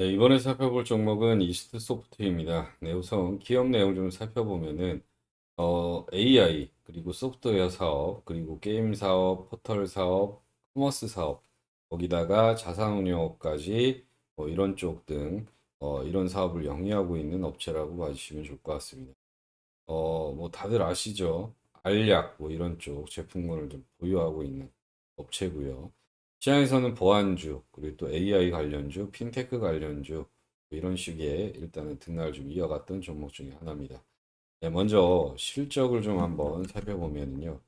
네, 이번에 살펴볼 종목은 이스트 소프트입니다. 네, 우선 기업 내용 좀 살펴보면은 어, AI 그리고 소프트웨어 사업 그리고 게임 사업, 포털 사업, 커머스 사업 거기다가 자산운용업까지 뭐 이런 쪽 등 어, 이런 사업을 영위하고 있는 업체라고 봐주시면 좋을 것 같습니다. 어, 뭐 다들 아시죠? 알약 뭐 이런 쪽 제품군을 좀 보유하고 있는 업체고요. 시장에서는 보안주, 그리고 또 AI 관련주, 핀테크 관련주 뭐 이런 식의 일단은 등락을 좀 이어갔던 종목 중에 하나입니다. 네, 먼저 실적을 좀 한번 살펴보면요.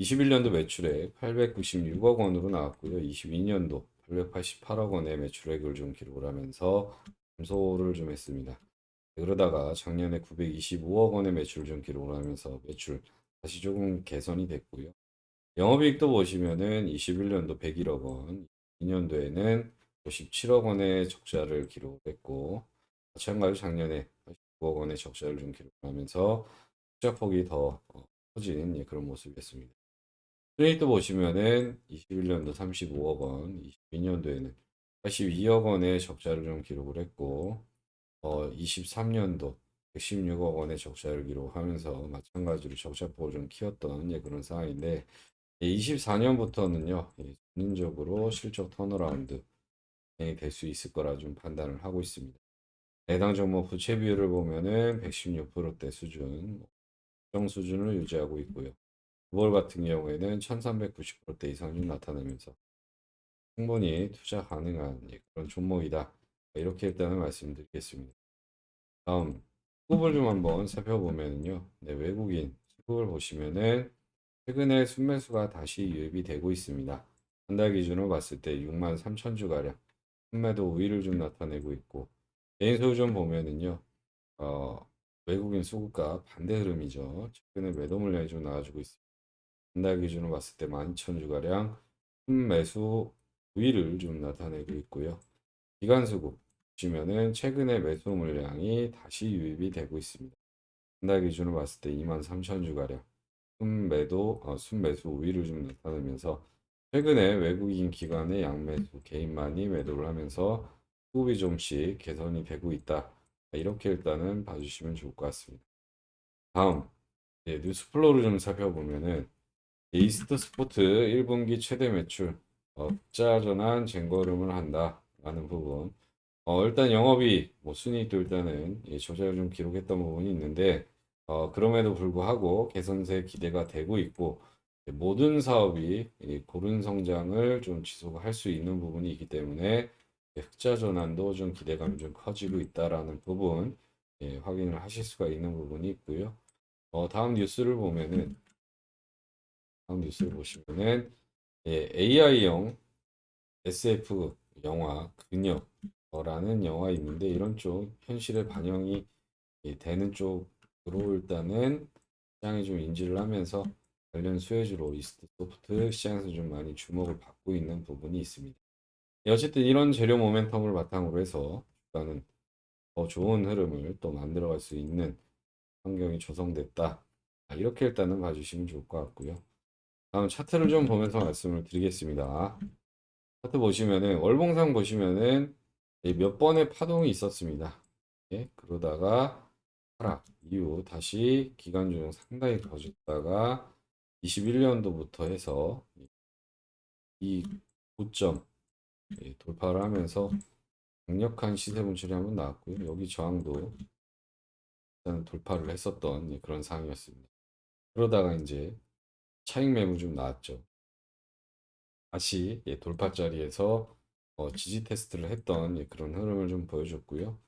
21년도 매출액 896억 원으로 나왔고요. 22년도 888억 원의 매출액을 좀 기록을 하면서 감소를 좀 했습니다. 그러다가 작년에 925억 원의 매출을 좀 기록을 하면서 매출 다시 조금 개선이 됐고요. 영업이익도 보시면은 21년도 101억 원, 2년도에는 57억 원의 적자를 기록했고 마찬가지로 작년에 89억 원의 적자를 좀 기록하면서 투자폭이 더 어, 커진 예, 그런 모습이었습니다. 수익도 보시면은 21년도 35억 원, 22년도에는 82억 원의 적자를 좀 기록을 했고 어, 23년도 116억 원의 적자를 기록하면서 마찬가지로 적자폭을 좀 키웠던 예, 그런 상황인데 24년부터는요, 전인적으로 실적 턴어라운드 될 수 있을 거라 좀 판단을 하고 있습니다. 해당 종목 부채 비율을 보면은 116%대 수준, 정 수준을 유지하고 있고요. 9월 같은 경우에는 1390%대 이상 좀 나타나면서 충분히 투자 가능한 예, 그런 종목이다. 이렇게 일단은 말씀드리겠습니다. 다음 수급을 좀 한번 살펴보면요. 네, 외국인 수급을 보시면은 최근에 순매수가 다시 유입이 되고 있습니다. 한 달 기준으로 봤을 때 6만 3천 주가량 순매도 우위를 좀 나타내고 있고 개인 소유 좀 보면은요. 어, 외국인 수급과 반대 흐름이죠. 최근에 매도 물량이 좀 나와주고 있습니다. 한 달 기준으로 봤을 때 12,000 주가량 순매수 우위를 좀 나타내고 있고요. 기간 수급 보시면은 최근에 매수 물량이 다시 유입이 되고 있습니다. 한 달 기준으로 봤을 때 2만 3천 주가량 순매도, 어, 순매수 우위를 좀 나타내면서 최근에 외국인 기관의 양매수 개인만이 매도를 하면서 수급이 좀씩 개선이 되고 있다. 이렇게 일단은 봐주시면 좋을 것 같습니다. 다음 네, 뉴스플로우를 좀 살펴보면은 이스트 스포트 1분기 최대 매출 어, 흑자 전환 쟁거름을 한다라는 부분. 어, 일단 영업이 뭐 순이익도 일단은 예, 저자를 좀 기록했던 부분이 있는데 어, 그럼에도 불구하고 개선세 기대가 되고 있고 모든 사업이 이 고른 성장을 좀 지속할 수 있는 부분이 있기 때문에 흑자 전환도 좀 기대감이 좀 커지고 있다라는 부분 예, 확인을 하실 수가 있는 부분이 있고요. 어, 다음 뉴스를 보면은 다음 뉴스를 보시면은 예, AI용 SF 영화 그녀라는 영화 있는데 이런 쪽 현실에 반영이 예, 되는 쪽 으로 일단은 시장에 좀 인지를 하면서 관련 수혜주로 이스트 소프트 시장에서 좀 많이 주목을 받고 있는 부분이 있습니다. 예, 어쨌든 이런 재료 모멘텀을 바탕으로 해서 주가는 더 좋은 흐름을 또 만들어갈 수 있는 환경이 조성됐다. 아, 이렇게 일단은 봐주시면 좋을 것 같고요. 다음 차트를 좀 보면서 말씀을 드리겠습니다. 차트 보시면은 월봉상 보시면은 예, 몇 번의 파동이 있었습니다. 예, 그러다가 하락 이후 다시 기간 중 상당히 거졌다가 21년도부터 해서 이 고점 예, 돌파를 하면서 강력한 시세 분출이 한번 나왔고요. 여기 저항도 일단 돌파를 했었던 예, 그런 상황이었습니다. 그러다가 이제 차익 매물 좀 나왔죠. 다시 예, 돌파 자리에서 어, 지지 테스트를 했던 예, 그런 흐름을 좀 보여줬고요.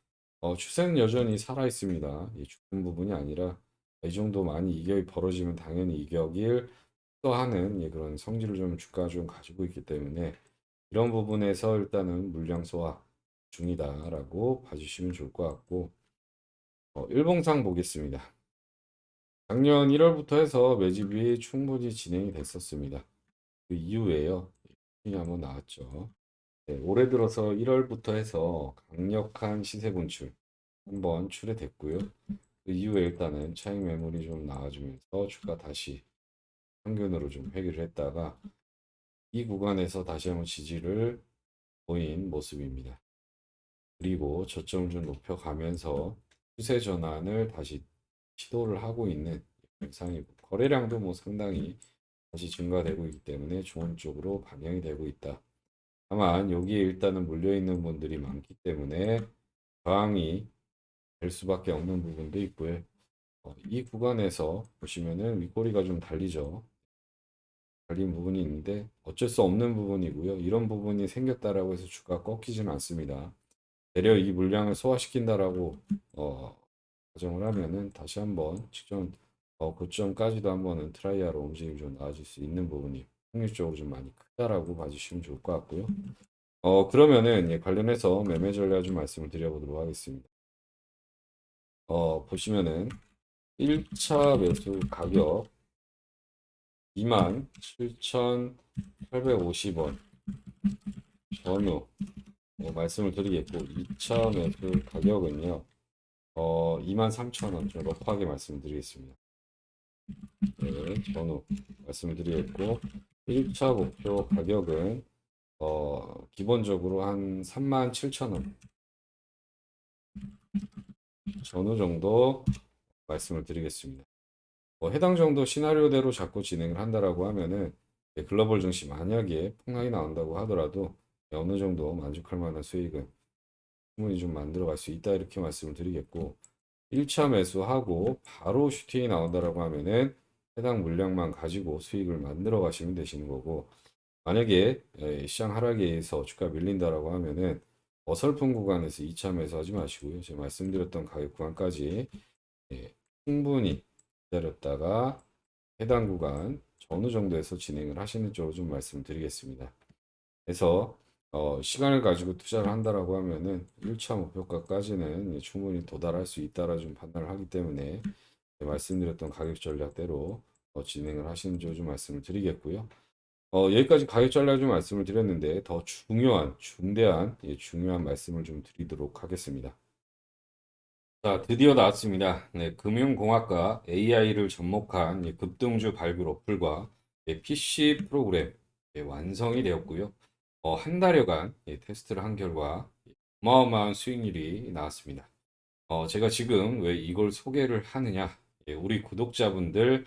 어, 추세는 여전히 살아 있습니다. 이 죽은 부분이 아니라 이 정도 많이 이격이 벌어지면 당연히 이격을 또하는 예, 그런 성질을 좀 주가가 좀 가지고 있기 때문에 이런 부분에서 일단은 물량 소화 중이다라고 봐주시면 좋을 것 같고 어, 일봉상 보겠습니다. 작년 1월부터 해서 매집이 충분히 진행이 됐었습니다. 그 이후에요. 이 한번 나왔죠. 네, 올해 들어서 1월부터 해서 강력한 시세 분출 한번 출해됐고요. 그 이후에 일단은 차익 매물이 좀 나와주면서 주가 다시 평균으로 좀 회귀를 했다가 이 구간에서 다시 한번 지지를 보인 모습입니다. 그리고 저점을 좀 높여가면서 추세 전환을 다시 시도를 하고 있는 현상이고 거래량도 뭐 상당히 다시 증가되고 있기 때문에 좋은 쪽으로 반영이 되고 있다. 다만 여기에 일단은 물려 있는 분들이 많기 때문에 저항이 될 수밖에 없는 부분도 있고요. 어, 이 구간에서 보시면은 윗꼬리가 좀 달리죠. 달린 부분이 있는데 어쩔 수 없는 부분이고요. 이런 부분이 생겼다라고 해서 주가 꺾이지는 않습니다. 대려 이 물량을 소화시킨다라고 어, 가정을 하면은 다시 한번 직전 어, 고점까지도 한번은 트라이아로 움직임이 좀 나아질 수 있는 부분이 확률적으로 좀 많이 크다 라고 봐주시면 좋을 것 같고요. 어, 그러면은 예, 관련해서 매매 전략 좀 말씀을 드려보도록 하겠습니다. 어, 보시면은 1차 매수 가격 27,850원 전후 어, 말씀을 드리겠고 2차 매수 가격은요 어, 23,000원 좀 러프하게 말씀드리겠습니다. 네, 전후 말씀을 드리겠고 1차 목표 가격은 어, 기본적으로 한 37,000원 전후 정도 말씀을 드리겠습니다. 뭐 해당 정도 시나리오대로 자꾸 진행을 한다라고 하면은 예, 글로벌 증시 만약에 폭락이 나온다고 하더라도 어느 정도 만족할 만한 수익은 충분히 좀 만들어 갈 수 있다 이렇게 말씀을 드리겠고 1차 매수하고 바로 슈팅이 나온다라고 하면은 해당 물량만 가지고 수익을 만들어 가시면 되시는 거고 만약에 예, 시장 하락에 의해서 주가 밀린다라고 하면은 어설픈 구간에서 2차 매수하지 마시고요. 제가 말씀드렸던 가격 구간까지 예, 충분히 기다렸다가 해당 구간 어느 정도에서 진행을 하시는 쪽으로 좀 말씀드리겠습니다. 그래서 어, 시간을 가지고 투자를 한다라고 하면은 1차 목표가까지는 예, 충분히 도달할 수 있다라 좀 판단을 하기 때문에 예, 말씀드렸던 가격 전략대로 어, 진행을 하시는 쪽으로 좀 말씀을 드리겠고요. 어, 여기까지 가격 전략 좀 말씀을 드렸는데 더 중요한 중대한 예, 중요한 말씀을 좀 드리도록 하겠습니다. 자, 드디어 나왔습니다. 네, 금융공학과 AI를 접목한 예, 급등주 발굴 어플과 예, PC 프로그램 예, 완성이 되었고요. 어, 한 달여간 예, 테스트를 한 결과 예, 어마어마한 수익률이 나왔습니다. 어, 제가 지금 왜 이걸 소개를 하느냐? 예, 우리 구독자분들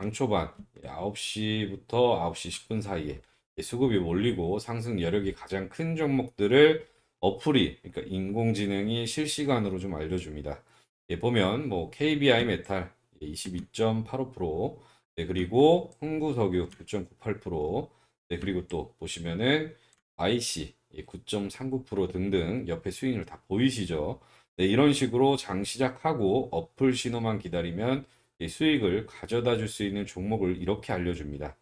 장초반, 예, 9시부터 9시 10분 사이에 예, 수급이 몰리고 상승 여력이 가장 큰 종목들을 어플이 그러니까 인공지능이 실시간으로 좀 알려줍니다. 예, 보면 뭐 KBI 메탈 22.85%, 네, 그리고 흥구석유 9.98%, 네, 그리고 또 보시면은 IC 9.39% 등등 옆에 수익률 다 보이시죠? 네, 이런 식으로 장 시작하고 어플 신호만 기다리면 이 수익을 가져다 줄 수 있는 종목을 이렇게 알려줍니다.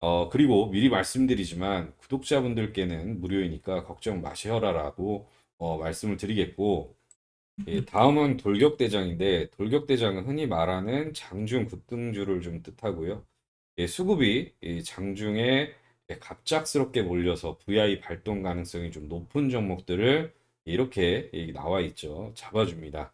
어, 그리고 미리 말씀드리지만 구독자분들께는 무료이니까 걱정 마셔라라고 어, 말씀을 드리겠고, 예, 다음은 돌격대장인데, 돌격대장은 흔히 말하는 장중 급등주를 좀 뜻하고요. 예, 수급이 이 장중에 예, 갑작스럽게 몰려서 VI 발동 가능성이 좀 높은 종목들을 이렇게 예, 나와 있죠. 잡아줍니다.